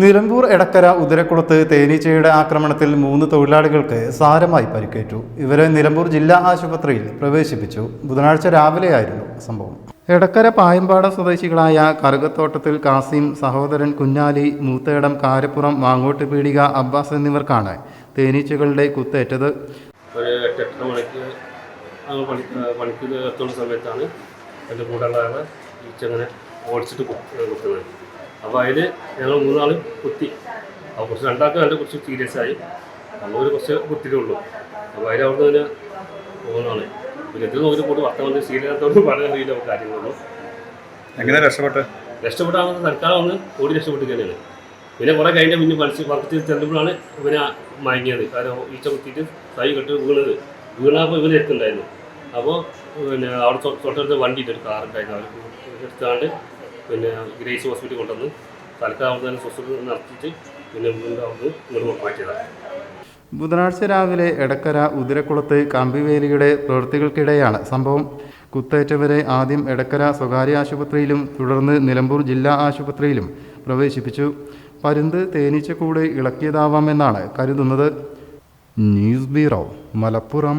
നിലമ്പൂർ എടക്കര ഉദരക്കുളത്ത് തേനീച്ചയുടെ ആക്രമണത്തിൽ മൂന്ന് തൊഴിലാളികൾക്ക് സാരമായി പരിക്കേറ്റു. ഇവരെ നിലമ്പൂർ ജില്ലാ ആശുപത്രിയിൽ പ്രവേശിപ്പിച്ചു. ബുധനാഴ്ച രാവിലെയായിരുന്നു സംഭവം. എടക്കര പായമ്പാട സ്വദേശികളായ കറുകത്തോട്ടത്തിൽ കാസിം സഹോദരൻ കുഞ്ഞാലി മൂത്തേടം കാരപ്പുറം മാങ്ങോട്ട് പീടിക അബ്ബാസ് എന്നിവർക്കാണ് തേനീച്ചകളുടെ കുത്തേറ്റത്. സമയത്താണ് എന്റെ കൂടെയുള്ള ഈച്ചങ്ങനെ ഓടിച്ചിട്ട് കുത്തുന്നത്. അപ്പോൾ അതിൽ ഞങ്ങൾ മൂന്നാളും കുത്തി. അപ്പോൾ കുറച്ച് രണ്ടാൾക്ക് അതിന്റെ കുറച്ച് സീരിയസ് ആയി. നമ്മളൊരു കുറച്ച് കുത്തിയിട്ടുള്ളൂ. അപ്പോൾ അതിൽ അവിടെ തന്നെ പോകുന്നതാണ്. പിന്നെ ഇത് നോക്കി കൂടി വർത്തമാനം സീരിയസോട് പറയാൻ കഴിയില്ല കാര്യങ്ങളൊന്നും എങ്ങനെ രക്ഷപ്പെട്ട്? രക്ഷപ്പെട്ടാണ് തൽക്കാലം ഒന്ന് ഓടി രക്ഷപ്പെട്ട് തന്നെയാണ് പിന്നെ കുറേ കഴിഞ്ഞ പിന്നെ മനസ്സിൽ പക്കത്തിൽ ചെല്ലുമ്പോഴാണ് ഇവനെ മയങ്ങിയത്. കാരണം ഈച്ച കുത്തിയിട്ട് കൈ കെട്ട് വീണത്. വീണപ്പോൾ ഇവനെ എത്തുന്നുണ്ടായിരുന്നു അപ്പോൾ പിന്നെ അവിടെ തൊട്ടടുത്ത് വണ്ടി ഒരു കാറുണ്ടായിരുന്നു. അവർ എടുത്താണ്ട് പിന്നെ ഗ്രേസ് ഹോസ്പിറ്റൽ കൊണ്ടുവന്ന് തൽക്കാലം തന്നെ ശുശ്രൂഷ നടത്തിയിട്ട് പിന്നെ വീണ്ടും അവിടെ ഇങ്ങോട്ട് ബുധനാഴ്ച രാവിലെ എടക്കര ഉദിരക്കുളത്ത് കമ്പിവേലിയുടെ പ്രവൃത്തികൾക്കിടെയാണ് സംഭവം. കുത്തേറ്റവരെ ആദ്യം എടക്കര സ്വകാര്യ ആശുപത്രിയിലും തുടർന്ന് നിലമ്പൂർ ജില്ലാ ആശുപത്രിയിലും പ്രവേശിപ്പിച്ചു. പരുന്ത് തേനീച്ചക്കൂട് ഇളക്കിയതാവാമെന്നാണ് കരുതുന്നത്. News bureau Malappuram.